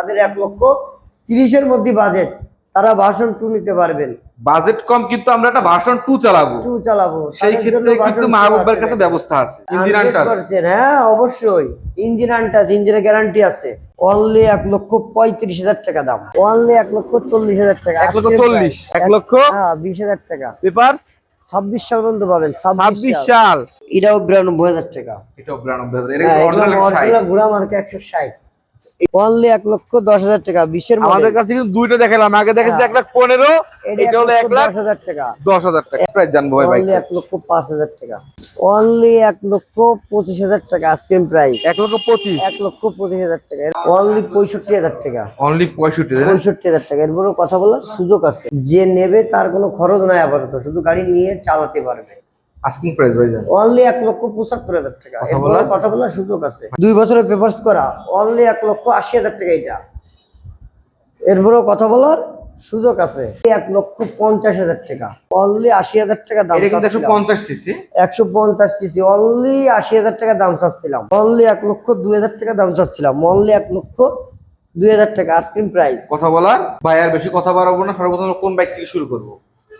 তাদের এক লক্ষ তিরিশের মধ্যে বাজেট তারা ভার্সন টু নিতে পারবেন। বাজেট কম কিন্তু আমরা একটা ভার্সন টু চালাবো। টু চালাবো। সেই ক্ষেত্রে কিন্তু 2 মাহবুব ভাইয়ের আছে। কাছে ব্যবস্থা আছে ইঞ্জিন আনটাস। হ্যাঁ অবশ্যই। ইঞ্জিন আনটাস ইঞ্জিনের গ্যারান্টি আছে। অনলি এক লক্ষ পঁয়ত্রিশ হাজার টাকা দাম। অনলি এক লক্ষ চল্লিশ হাজার টাকা। এক লক্ষ চল্লিশ এক লক্ষ হ্যাঁ বিশ হাজার টাকা। পেপারস ছাব্বিশ সাল পর্যন্ত পাবেন ছাব্বিশ সাল। এটাও বিরানব্বই হাজার টাকা। এটা বিরানব্বই হাজার হ্যাঁ, ঘোড়া মার্কা একশো ষাট। অনলি এক লক্ষ দশ হাজার টাকা বিশের আমাদের কাছে কিন্তু দুইটা দেখালাম আগে দেখেছি এক লাখ পনেরো এটা হলো এক লাখ হাজার টাকা। দশ হাজার টাকা। প্রাইস জানব ভাই এক লক্ষ পাঁচ হাজার টাকা। অনলি এক লক্ষ পঁচিশ হাজার টাকা আইসক্রিম প্রাইস এক লক্ষ পঁচিশ। এক লক্ষ পঁচিশ হাজার টাকা। অনলি পঁয়ষট্টি হাজার টাকা। অনলি পঁয়ষট্টি পঁয়ষট্টি হাজার টাকা। এরপরেও কথা বলার সুযোগ আছে। যে নেবে তার কোনো খরচ নাই আপাতত। শুধু গাড়ি নিয়ে চালাতে পারবে। আস্কিং প্রাইস ভাই জান অনলি এক লক্ষ পঁচাত্তর হাজার টাকা। কথা বলার? সুযোগ আছে। দুই বছরের পেপার্স করা অনলি এক লক্ষ আশি হাজার টাকা এটা। এরপরেও কথা বলার সুযোগ আছে। এক লক্ষ পঞ্চাশ হাজার টাকা। অনলি আশি হাজার টাকা দাম একশো পঞ্চাশ সিসি অনলি আশি হাজার টাকা দাম চাচ্ছিলাম। অনলি এক লক্ষ দুই হাজার টাকা দাম চাচ্ছিলাম। অনলি এক লক্ষ দুই হাজার টাকা আইসক্রিম প্রাইস কথা বলার? ভাই আর বেশি কথা বাড়াবো না। সর্বপ্রথম কোন বাইক থেকে শুরু করব?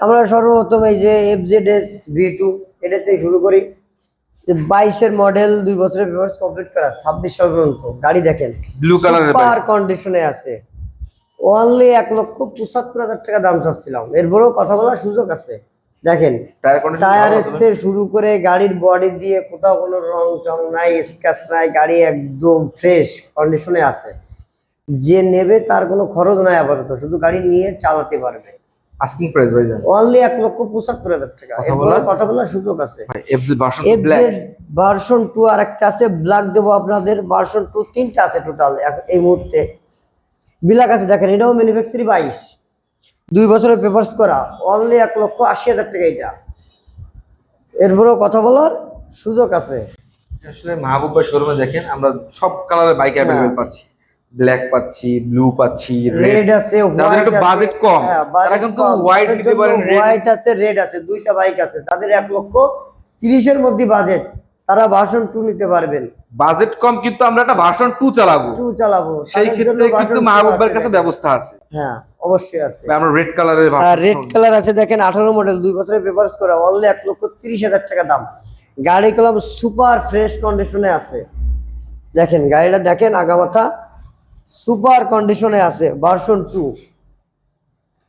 আমরা সর্বপ্রথম এই যে F Z S V two এটা থেকে শুরু করি। যে বাইশের মডেল দুই বছরের পেপার কমপ্লিট করা ছাব্বিশ সাল পর্যন্ত। গাড়ি দেখেন ব্লু কালারের সুপার কন্ডিশনে আছে। অনলি এক লক্ষ পঁচাত্তর হাজার টাকা দাম চাচ্ছিলাম। এরপরেও কথা বলার সুযোগ আছে। দেখেন টায়ারের থেকে শুরু করে গাড়ির বডি দিয়ে কোথাও কোনো রং চং নাই স্ক্যাচ নাই গাড়ি একদম ফ্রেশ কন্ডিশনে আছে। যে নেবে তার কোনো খরচ নাই আপাতত শুধু গাড়ি নিয়ে চালাতে পারবে। আস্কিং প্রাইস ভাই জান অনলি এক লক্ষ পঁচাত্তর হাজার টাকা। কথা বলার? কথা বলার সুযোগ আছে। ভার্সন টু আর একটা আছে ব্ল্যাক দেবো আপনাদের। ভার্সন টু তিনটা আছে টোটাল এই মুহূর্তে। বিলাক আছে দেখেন এটাও ম্যানুফ্যাকচারি বাইশ। দুই বছরের পেপার্স করা। অনলি এক লক্ষ আশি হাজার টাকা এটা। এরপরেও কথা বলার সুযোগ আছে। আসলে মাহবুব ভাই শোরুমে দেখেন আমরা সব কালারের বাইক অ্যাভেলেবেল পাচ্ছি। ব্ল্যাক পাচ্ছি ব্লু পাচ্ছি রেড আছে যাদের একটু budget কম, তারা কিন্তু white নিতে পারেন, হোয়াইট আছে রেড আছে দুইটা বাইক আছে। তাদের এক লক্ষ তিরিশের মধ্যে বাজেট তারা ভার্সন টু নিতে পারবেন। বাজেট কম কিন্তু আমরা একটা ভার্সন টু চালাবো। টু চালাবো। সেই ক্ষেত্রে কিন্তু 2 মাহবুব কাছে ব্যবস্থা আছে। হ্যাঁ অবশ্যই আছে। আমরা রেড কালারের আর রেড কালার আছে দেখেন আঠারো মডেল দুই বছরের পেপার্স করা অনলি এক লক্ষ তিরিশ হাজার টাকা দাম। গাড়ি কলম সুপার ফ্রেশ কন্ডিশনে আছে। দেখেন গাড়িটা দেখেন আগামাথা সুপার কন্ডিশনে আছে ভার্সন টু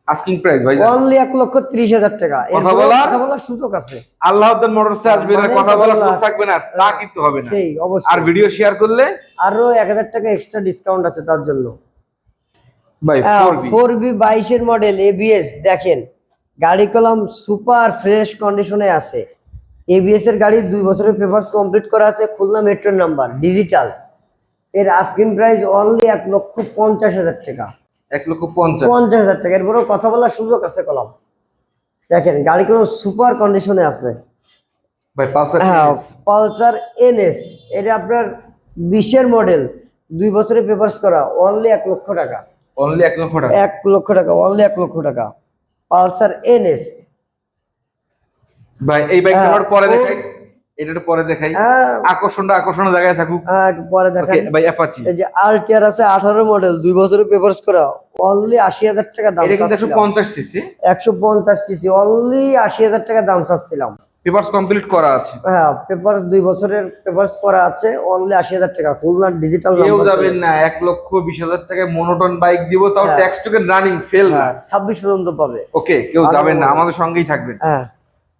আস্কিং প্রাইস ভাই অনলি এক লক্ষ তিরিশ হাজার টাকা। এরপরেও বলার? কথা বলার সুযোগ আছে। আল্লাহ মোটরসে আসবে না মানে কথা বলার সুযোগ থাকবে না তা কিন্তু হবে না। সেই আর ভিডিও শেয়ার করলে? আরও এক হাজার টাকা এক্সট্রা ডিসকাউন্ট আছে তার জন্য। ভাই ফোর বি বাইশের মডেল এবিএস দেখেন গাড়ি কলম সুপার ফ্রেশ কন্ডিশনে আছে। এবিএস এর গাড়ি দুই বছরের পেপার কমপ্লিট করা আছে খুলনা মেট্রোর নাম্বার ডিজিটাল এর আস্কিং প্রাইস অনলি এক লক্ষ পঞ্চাশ হাজার টাকা। এক লক্ষ পঞ্চাশ। পঞ্চাশ হাজার টাকা। এরপরেও কথা বলার সুযোগ আছে কলম। দেখেন গাড়ি কোনো সুপার কন্ডিশনে আছে। ভাই পালসার হ্যাঁ পালসার এনএস। এটা আপনার বিশের মডেল দুই বছরের পেপার্স করা অনলি এক লক্ষ টাকা। অনলি এক লক্ষ টাকা। এক লক্ষ টাকা অনলি এক লক্ষ টাকা। Pulsar NS. ভাই এই বাইকটা হ্যাঁ, পরে দেখাই। এটা পরে দেখাই। হ্যাঁ। আকর্ষণটা আকর্ষণের জায়গায় থাকুক। হ্যাঁ, পরে দেখেন। ভাই অ্যাপাচি এই যে আরটিআর আছে আঠারো মডেল দুই বছরের পেপার্স করা অনলি আশি হাজার টাকা দাম এটা কিন্তু একশো চাচ্ছিলাম পঞ্চাশ সিসি একশো পঞ্চাশ সিসি অনলি আশি হাজার টাকা দাম চাচ্ছিলাম। পেপারস কমপ্লিট করা আছে। হ্যাঁ পেপার দুই বছরের পেপার্স করা আছে অনলি আশি হাজার টাকা। খুলনার ডিজিটাল কেউ যাবেন না এক লক্ষ বিশ হাজার টাকায় মনোটন বাইক দিব তাও হ্যাঁ। ট্যাক্স টোকেন রানিং ফেল না। ছাব্বিশ পর্যন্ত পাবে। ওকে কেউ যাবেন না আমাদের সঙ্গেই থাকবেন। হ্যাঁ।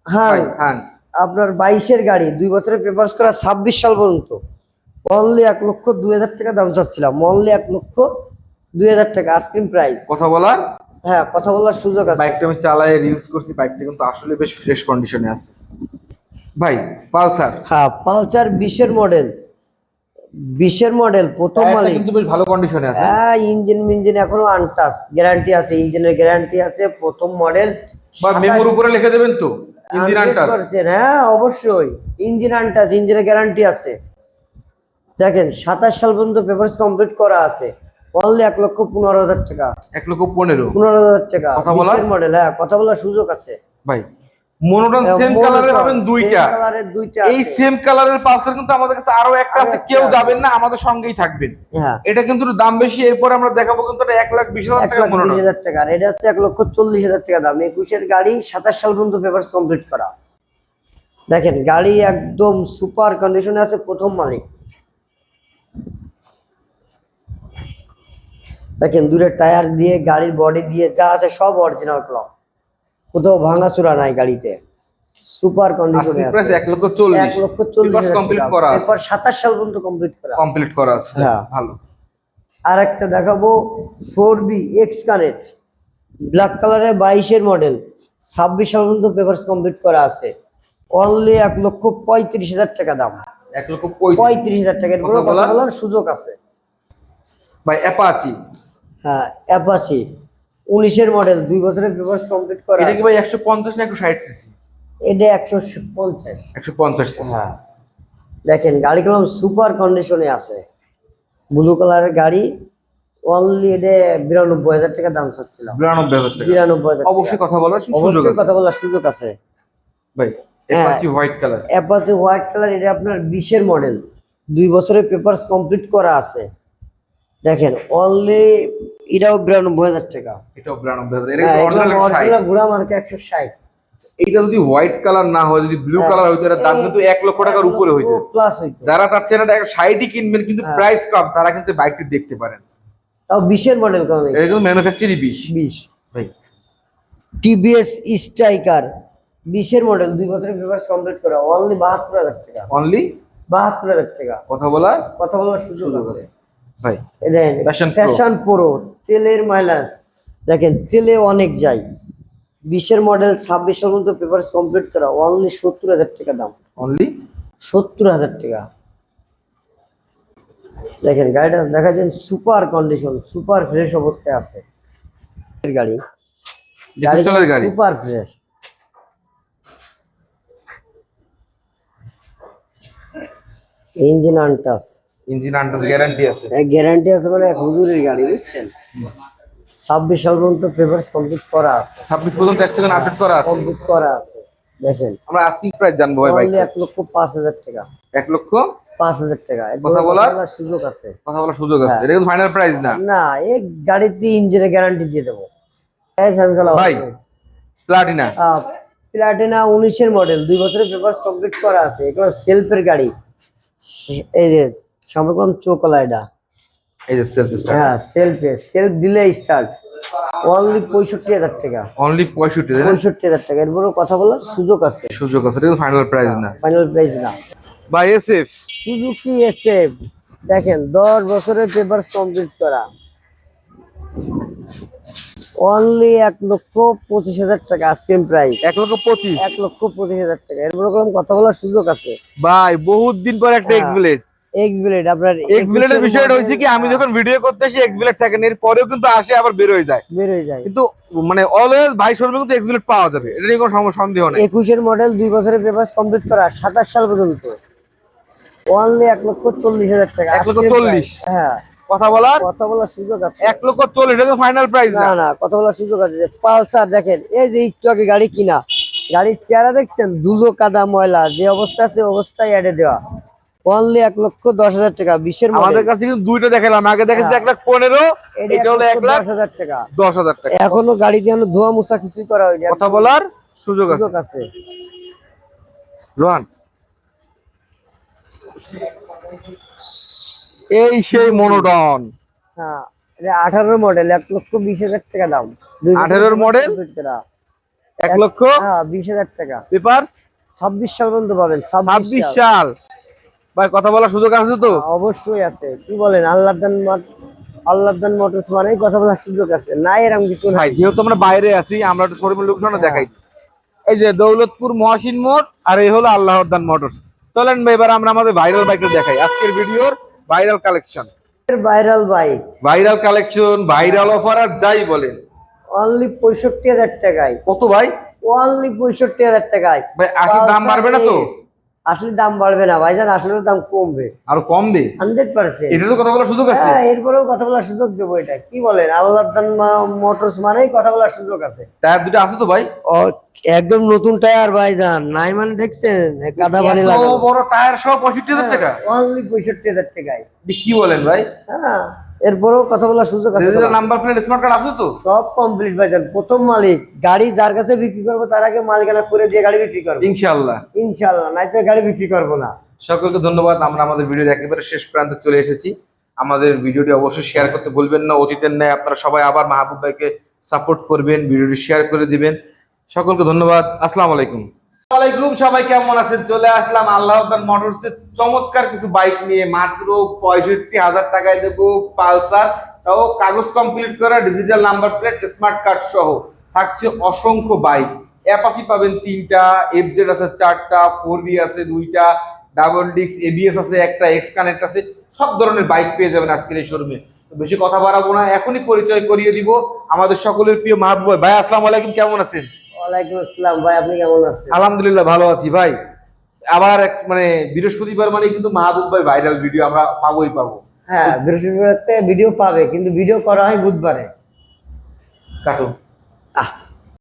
হ্যাঁ। হ্যাঁ আপনার বাইশের গাড়ি দুই বছরের পেপার্স করা ছাব্বিশ সাল পর্যন্ত। অনলি এক লক্ষ দুই হাজার টাকা দাম চাচ্ছিলাম। অনলি এক লক্ষ দুই হাজার টাকা আইসক্রিম প্রাইস কথা বলার? হ্যাঁ কথা বলার সুযোগ আছে। বাইকটা আমি চালাই রিলস করছি বাইকটা কিন্তু আসলে বেশ ফ্রেশ কন্ডিশনে আছে। ভাই পালসার? হ্যাঁ পালসার বিশের মডেল বিশের মডেল প্রথম মালিক। কিন্তু বেশ ভালো কন্ডিশনে আছে। হ্যাঁ ইঞ্জিন মিঞ্জিন এখনও আনটাস গ্যারান্টি আছে ইঞ্জিনের গ্যারান্টি আছে প্রথম মডেল বা মেমোর উপরে লিখে দেবেন তো। হ্যাঁ অবশ্যই। ইঞ্জিন আনটাস ইঞ্জিনের গ্যারান্টি আছে। দেখেন সাতাশ সাল পর্যন্ত পেপারস কমপ্লিট করা আছে। অনলি এক লক্ষ পনেরো হাজার টাকা। এক লক্ষ পনেরো? পনেরো হাজার টাকা? মডেল হ্যাঁ কথা বলার সুযোগ আছে। ভাই মনোটন সেম কালারের পাবেন দুইটা। এই সেম কালারের পালসার কিন্তু আমাদের কাছে আরও একটা আছে কেউ যাবেন না আমাদের সঙ্গেই থাকবেন। হ্যাঁ। এটা কিন্তু দাম বেশি এরপর আমরা দেখাবো কিন্তু এক লাখ বিশ হাজার টাকা মনোটন হাজার টাকা এটা হচ্ছে এক লক্ষ চল্লিশ হাজার টাকা দাম। একুশের গাড়ি সাতাশ সাল পর্যন্ত পেপার কমপ্লিট করা। দেখেন গাড়ি একদম সুপার কন্ডিশনে আছে প্রথম মালিক। দেখেন দূরে টায়ার দিয়ে গাড়ির বডি দিয়ে যা আছে সব অরিজিনাল ক্লক কোথাও ভাঙাচোরা নাই গাড়িতে। সুপার কন্ডিশনে প্রাইস আছে। এক লক্ষ চল্লিশ। এক লক্ষ চল্লিশ হাজার কমপ্লিট টাকা। করা আছে। পেপার সাতাশ সাল পর্যন্ত কমপ্লিট করা কমপ্লিট করা আছে। হ্যাঁ। ভালো। আর একটা দেখাবো four V X connect black কালারের বাইশের মডেল ছাব্বিশ সাল পর্যন্ত পেপার কমপ্লিট করা আছে। অনলি এক লক্ষ পঁয়ত্রিশ হাজার টাকা দাম। এক লক্ষ পঁয়ত্রিশ। পঁয়ত্রিশ হাজার টাকা। এর কথা? বলার? সুযোগ আছে। ভাই অ্যাপাচি হ্যাঁ অ্যাপাচি উনিশের মডেল দুই বছরের পেপার কমপ্লিট করা এটা কি ভাই একশো পঞ্চাশ না একশো ষাট সিসি এটা একশো পঞ্চাশ। একশো পঞ্চাশ হ্যাঁ। দেখেন গাড়ি কলম সুপার কন্ডিশনে আছে। ব্লু কালারের গাড়ি অনলি এটা বিরানব্বই হাজার টাকা দাম চাচ্ছিলাম বিরানব্বই হাজার টাকা। বিরানব্বই হাজার অবশ্যই কথা বলার সুযোগ অবশ্যই আছে। কথা বলার সুযোগ আছে। ভাই হ্যাঁ। Apache white colour Apache white colour এটা আপনার বিশের মডেল দুই বছরের পেপার কমপ্লিট করা আছে। দেখেন অনলি এটাও বিরানব্বই হাজার টাকা। এটাও বিরানব্বই হাজার। এটা হ্যাঁ, একশো ষাট। ঘোড়া মার্কা একশো ষাট। এইটা যদি হোয়াইট কালার না হয় যদি ব্লু কালার হইতো এটার দাম কিন্তু এক লক্ষ টাকার উপরে হইতো। প্লাস হইতো। যারা চাচ্ছেন এটা ষাটই কিনবেন কিন্তু হ্যাঁ। প্রাইস কম তারা কিন্তু বাইকটি দেখতে পারেন। তাও বিশের মডেল কমে এটা কিন্তু ম্যানুফ্যাকচারই বিশ। বিশ। ভাই। টিভিএস স্ট্রাইকার বিশের মডেল দুই বছরের পেপার কমপ্লিট করা অনলি বাহাত্তর হাজার টাকা। অনলি বাহাত্তর হাজার টাকা। কথা বলার কথা বলার সুযোগ আছে। ভাই Pro। ফ্যাশন প্রো তেলের মাইলেজ দেখেন তেলে অনেক যায়। বিশের মডেল ছাব্বিশ পর্যন্ত পেপার কমপ্লিট করা অনলি সত্তর হাজার টাকা দাম। অনলি সত্তর হাজার টাকা। দেখেন গাড়িটা দেখা যান সুপার কন্ডিশন সুপার ফ্রেশ অবস্থায় আছে। গাড়ি। গাড়ি super fresh engine untouched engine untouched guarantee আছে। গ্যারান্টি আছে মানে হুজুরের গাড়ি বুঝছেন? ছাব্বিশ পর্যন্ত পেপার কমপ্লিট করা আছে। ছাব্বিশ পর্যন্ত এক সেকেন্ড আপডেট করা আছে। কমপ্লিট করা আছে। দেখেন। আমরা আস্কিং প্রাইস জানব ভাই অনলি এক লক্ষ পাঁচ হাজার টাকা। এক লক্ষ পাঁচ হাজার টাকা। কথা বলার? সুযোগ আছে। কথা বলার সুযোগ আছে। হ্যাঁ। এটা কিন্তু ফাইনাল প্রাইস না। না এই গাড়িতে ইঞ্জিনের গ্যারান্টি দিয়ে দেবো। ভাই। প্লাটিনা প্লাটিনা উনিশের মডেল দুই বছরের পেপার কমপ্লিট করা আছে। এগুলো সেলফের গাড়ি। এই যে সামরকম চোকলা এটা। এই যে সেলফ স্টার্ট হ্যাঁ সেলফে সেলফ দিলে স্টার্ট অনলি পঁয়ষট্টি হাজার টাকা। অনলি পঁয়ষট্টি পঁয়ষট্টি হাজার টাকা। এর বড় কথা বলার সুযোগ আছে। সুযোগ আছে এটা ফাইনাল প্রাইস না। ফাইনাল প্রাইস না। ভাই এসএফ সুজুকি এসএফ দেখেন দশ বছরের পেপার কমপ্লিট করা। অনলি এক লক্ষ পঁচিশ হাজার টাকা আইসক্রিম প্রাইস এক লক্ষ পঁচিশ? এক লক্ষ পঁচিশ হাজার টাকা। এর বড় কোনো কথা বলার সুযোগ আছে? ভাই বহুত দিন পর একটা হ্যাঁ। এক্স ব্লেড আপনার এক্স ব্লেডের বিষয়টা কি আমি যখন ভিডিও করতে আসি এক্স ব্লেড থাকে না পরেও কিন্তু আসে আবার বের হয়ে যায়। বের হয়ে যায়। কিন্তু মানে অলওয়েজ ভাই শোরুমে কিন্তু এক্স ব্লেড পাওয়া যাবে এটা নিয়ে কোনো সম- সন্দেহ নেই। একুশের মডেল দুই বছরের কমপ্লিট করা সাতাশ সাল পর্যন্ত। অনলি লক্ষ চল্লিশ হাজার টাকা। লক্ষ আজকের চল্লিশ। price। হ্যাঁ। কথা বলার? কথা বলার সুযোগ আছে। লক্ষ চল্লিশ এটা ফাইনাল প্রাইস না কথা বলার সুযোগ আছে পালসার দেখেন এই যে একটু আগে গাড়ি কিনা গাড়ির চেহারা দেখছেন? ধুলো কাদা ময়লা যে অবস্থা আছে অবস্থায় অ্যাডে দেওয়া। অনলি এক লক্ষ দশ হাজার টাকা বিশের আমাদের কাছে কিন্তু দুইটা দেখালাম। আগে দেখেছি এক লাখ পনেরো এটা হলো এক লাখ হাজার টাকা। দশ হাজার টাকা। এখনও গাড়ি যেন ধোয়া মুছা কিছুই করা হয়নি। কথা বলার সুযোগ আছে। রোহান। এই সেই মনোটন হ্যাঁ আঠারোর মডেল এক লক্ষ বিশ হাজার টাকা দাম। দুই বছর 18 model? complete করা। এক লক্ষ? হ্যাঁ বিশ হাজার টাকা। পেপার ছাব্বিশ সাল পর্যন্ত পাবেন ছাব্বিশ সাল। ভাই কথা বলার সুযোগ আছে তো? অবশ্যই আছে। কি বলেন আল্লাহ দান আল্লাহ দান মোটরস মানেই কথা বলার সুযোগ আছে। না এরকম কিছু ভাই নাই যেহেতু আমরা বাইরে আছি আমরা একটু শোরুমের লোকজন দেখাই। এই যে দৌলতপুর মহসিন মোড় আর এই হলো আল্লাহদান মোটরস চলেন এবার আমরা আমাদের ভাইরাল বাইকটা দেখাই। আজকের ভিডিওর viral collection viral bike viral collection viral offer আর যাই বলেন। অনলি পঁয়ষট্টি হাজার টাকায়। কত ভাই? অনলি পঁয়ষট্টি হাজার টাকায়। ভাই আশির দাম বাড়বে না তো? আসলে দাম বাড়বে না ভাইজান আসলে দাম কমবে। আর কমবে? Hundred percent. এটারও কথা বলার সুযোগ আছে। হ্যাঁ এরপরেও কথা বলার সুযোগ দেবো এটা। কি বলেন আল্লাহ মোটরস মানেই কথা বলার সুযোগ আছে। টায়ার দুটো আছে তো ভাই? একদম নতুন টায়ার ভাইজান। নাই মানে দেখছেন কাদা পানি লাগানো। বড় টায়ার সহ পঁয়ষট্টি হাজার টাকা? অনলি পঁয়ষট্টি হাজার টাকায়। কি বলেন ভাই? হ্যাঁ। এরপরেও কথা বলার সুযোগ আছে নাম্বার প্লেট স্মার্ট কার্ড আছে তো? সব কমপ্লিট ভাইজান প্রথম মালিক গাড়ি যার কাছে বিক্রি করব তার আগে মালিকানা করে দিয়ে গাড়ি বিক্রি করব। ইনশাআল্লাহ। ইনশাল্লাহ নাই তো গাড়ি বিক্রি করব না। সকলকে ধন্যবাদ আমরা আমাদের ভিডিওর একেবারে শেষ প্রান্তে চলে এসেছি। আমাদের ভিডিওটি অবশ্যই শেয়ার করতে ভুলবেন না অতীতের ন্যায় আপনারা সবাই আবার মাহবুব ভাইকে সাপোর্ট করবেন ভিডিওটি শেয়ার করে দিবেন। সকলকে ধন্যবাদ আসসালামু আলাইকুম। আলাইকুম, সবাই কেমন আছেন? চলে আসলাম আল্লাহ মোটরস। চমৎকার কিছু বাইক নিয়ে মাত্র পঁয়ষট্টি হাজার টাকায় দেবো পালসার। তাও কাগজ কমপ্লিট করা digital number plate smart card সহ। থাকছে অসংখ্য বাইক। অ্যাপাচি পাবেন তিনটা এফজেড আছে চারটা ফোর বি আছে দুইটা ডাবল ডিক্স এবিএস আছে একটা এক্স কানেক্ট আছে। সব ধরনের বাইক পেয়ে যাবেন আজকের এই শোরুমে বেশি কথা বাড়াবো না, এখনই পরিচয় করিয়ে দিব। আমাদের সকলের প্রিয় মাহবুব ভাই। ভাই, আসসালামু আলাইকুম, কেমন আছেন? ওয়ালাইকুম আসসালাম। ভাই আপনি কেমন আছেন? আলহামদুলিল্লাহ ভালো আছি ভাই। আবার এক মানে বৃহস্পতিবার মানে কিন্তু মাহবুব ভাই ভাইরাল ভিডিও আমরা পাবোই পাবো। হ্যাঁ বৃহস্পতিবার ভিডিও পাবে কিন্তু ভিডিও করা হয় বুধবারে। কাটুন আহ